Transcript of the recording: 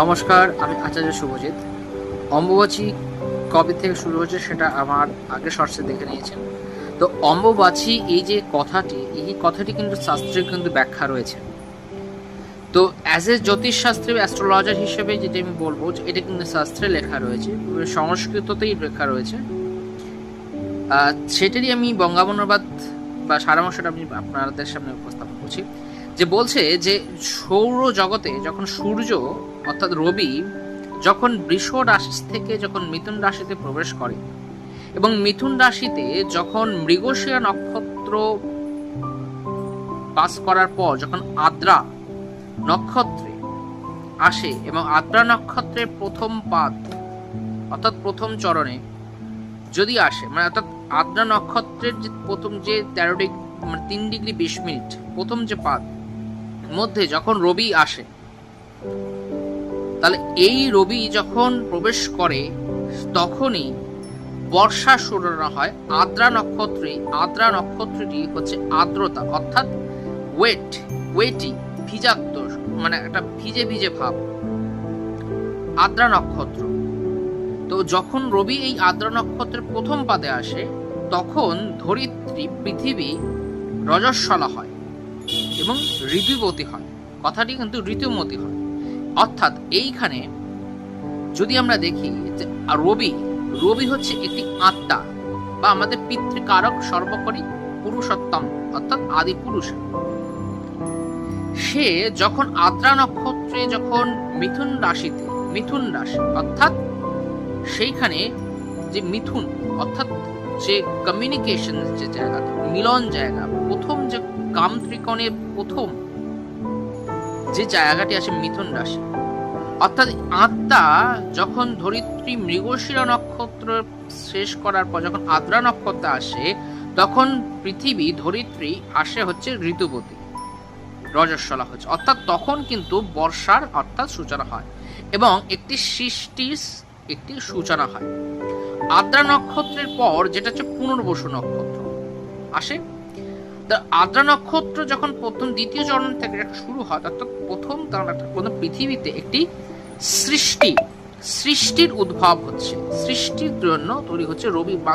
নমস্কার, আমি আচার্য শুভজিৎ। অম্বুবাচী কবে থেকে শুরু হয়েছে সেটা আমার আগে শর্টসে দেখে নিয়েছেন। তো অম্বুবাচী এই যে কথাটি, এই কথাটি কিন্তু শাস্ত্রে কিন্তু ব্যাখ্যা রয়েছে। তো অ্যাজ এ জ্যোতিষশাস্ত্রী অ্যাস্ট্রোলজার হিসেবে যেটা আমি বলব, যে এটা কিন্তু শাস্ত্রে লেখা রয়েছে সংস্কৃততেই লেখা রয়েছে। সেটারই আমি বঙ্গাবনবাদ বা সারাংশটা আমি আপনাদের সামনে উপস্থাপন করছি। যে বলছে যে সৌর জগতে যখন সূর্য, অর্থাৎ রবি, যখন বৃষ রাশি থেকে যখন মিথুন রাশিতে প্রবেশ করে এবং মিথুন রাশিতে যখন মৃগশিরা নক্ষত্র পাস করার পর যখন আদ্রা নক্ষত্রে আসে এবং আদ্রা নক্ষত্রের প্রথম পাদ, অর্থাৎ প্রথম চরণে যদি আসে মানে অর্থাৎ আদ্রা নক্ষত্রের যে প্রথম যে তেরো ডিগ্রি মানে তিন ডিগ্রি বিশ মিনিট, প্রথম যে পাদ মধ্যে যখন রবি আসে, তাহলে এই রবি যখন প্রবেশ করে, তখনই বর্ষা শুরু হয় আদ্রা নক্ষত্রে। আদ্রা নক্ষত্রটি হচ্ছে আর্দ্রতা, অর্থাৎ ওয়েট ওয়েটি ভিজাত্ম মানে একটা ভিজে ভিজে ভাব। আদ্রা নক্ষত্র। তো যখন রবি এই আদ্রা নক্ষত্রের প্রথম পাদে আসে, তখন ধরিত্রী পৃথিবী রজস্বলা হয়। এবং ঋতুবতী হয় কথাটি কিন্তু ঋতুমতী হয় অর্থাৎ এইখানে যদি আমরা দেখি যে রবি রবি হচ্ছে একটি আত্মা বা আমাদের পিতৃকারক সর্বোপরি পুরুষোত্তম, অর্থাৎ আদি পুরুষ। সে যখন আদ্রা নক্ষত্রে যখন মিথুন রাশিতে, মিথুন রাশি, অর্থাৎ সেইখানে যে মিথুন, অর্থাৎ যে কমিউনিকেশন যে জায়গা, মিলন জায়গা, প্রথম যে কাম ত্রিকোণের প্রথম যে জায়গাটি আছে মিথুন রাশি। অর্থাৎ আত্মা যখন ধরিত্রী মৃগশিরা নক্ষত্র শেষ করার পর যখন আদ্রা নক্ষত্র আসে, তখন পৃথিবী ধরিত্রী আসে হচ্ছে ঋতুবতী রজস্বলা হচ্ছে। অর্থাৎ তখন কিন্তু বর্ষার অর্থাৎ সূচনা হয় এবং একটি সৃষ্টির একটি সূচনা হয়। আদ্রা নক্ষত্রের পর যেটা হচ্ছে পুনর্বসু নক্ষত্র। আসে আদ্রা নক্ষত্র যখন প্রথম, দ্বিতীয় চরণ থেকে শুরু হয়, অর্থাৎ প্রথম তার একটা প্রথম পৃথিবীতে একটি সৃষ্টি, সৃষ্টির উদ্ভব হচ্ছে। সৃষ্টির জন্য তৈরি হচ্ছে রবি বা